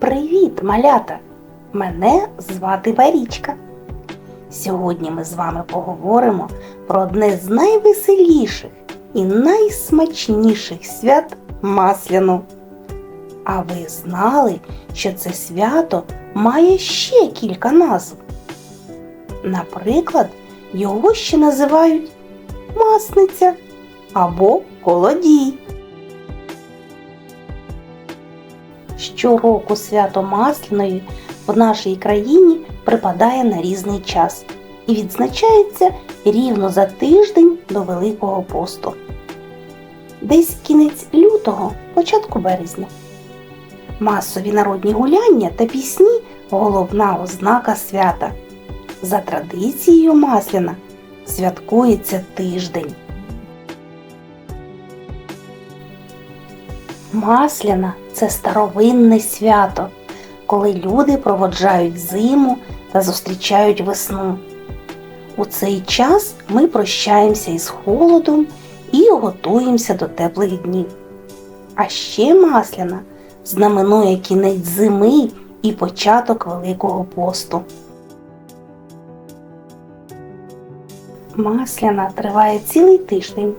Привіт, малята! Мене звати Марічка. Сьогодні ми з вами поговоримо про одне з найвеселіших і найсмачніших свят Масляну. А ви знали, що це свято має ще кілька назв? Наприклад, його ще називають Масниця або Колодій. Щороку свято Масляної в нашій країні припадає на різний час і відзначається рівно за тиждень до Великого посту. Десь кінець лютого, початку березня. Масові народні гуляння та пісні головна ознака свята. За традицією Масляна святкується тиждень. Масляна це старовинне свято, коли люди проводжають зиму та зустрічають весну. У цей час ми прощаємося із холодом і готуємося до теплих днів. А ще Масляна знаменує кінець зими і початок Великого посту. Масляна триває цілий тиждень,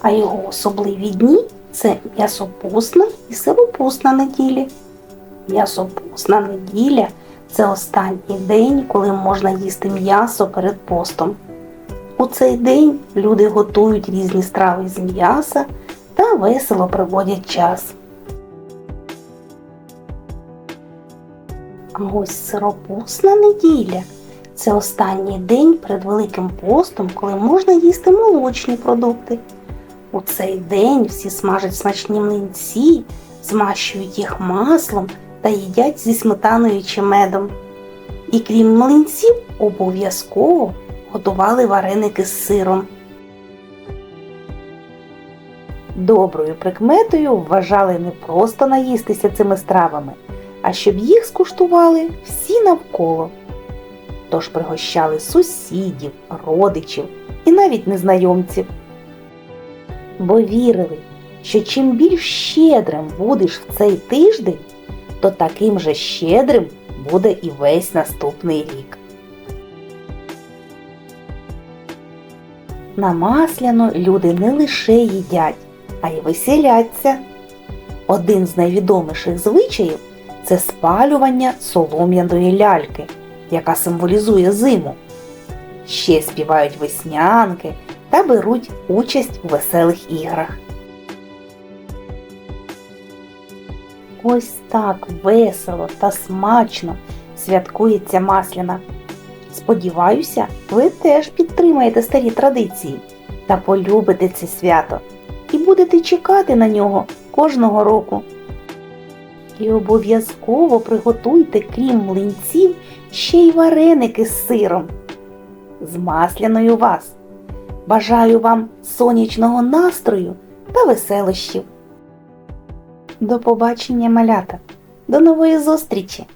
а його особливі дні це м'ясопусна і сиропусна неділі. М'ясопусна неділя це останній день, коли можна їсти м'ясо перед постом. У цей день люди готують різні страви з м'яса та весело проводять час. А ось сиропусна неділя це останній день перед Великим постом, коли можна їсти молочні продукти. У цей день всі смажать смачні млинці, змащують їх маслом та їдять зі сметаною чи медом. І крім млинців, обов'язково готували вареники з сиром. Доброю прикметою вважали не просто наїстися цими стравами, а щоб їх скуштували всі навколо. Тож пригощали сусідів, родичів і навіть незнайомців бо вірили, що чим більш щедрим будеш в цей тиждень, то таким же щедрим буде і весь наступний рік. На масляно люди не лише їдять, а й веселяться. Один з найвідоміших звичаїв це спалювання солом'яної ляльки, яка символізує зиму. Ще співають веснянки та беруть участь у веселих іграх. Ось так весело та смачно святкується Масляна. Сподіваюся, ви теж підтримаєте старі традиції та полюбите це свято і будете чекати на нього кожного року. І обов'язково приготуйте, крім млинців, ще й вареники з сиром. З масляною вас! Бажаю вам сонячного настрою та веселощів. До побачення, малята! До нової зустрічі!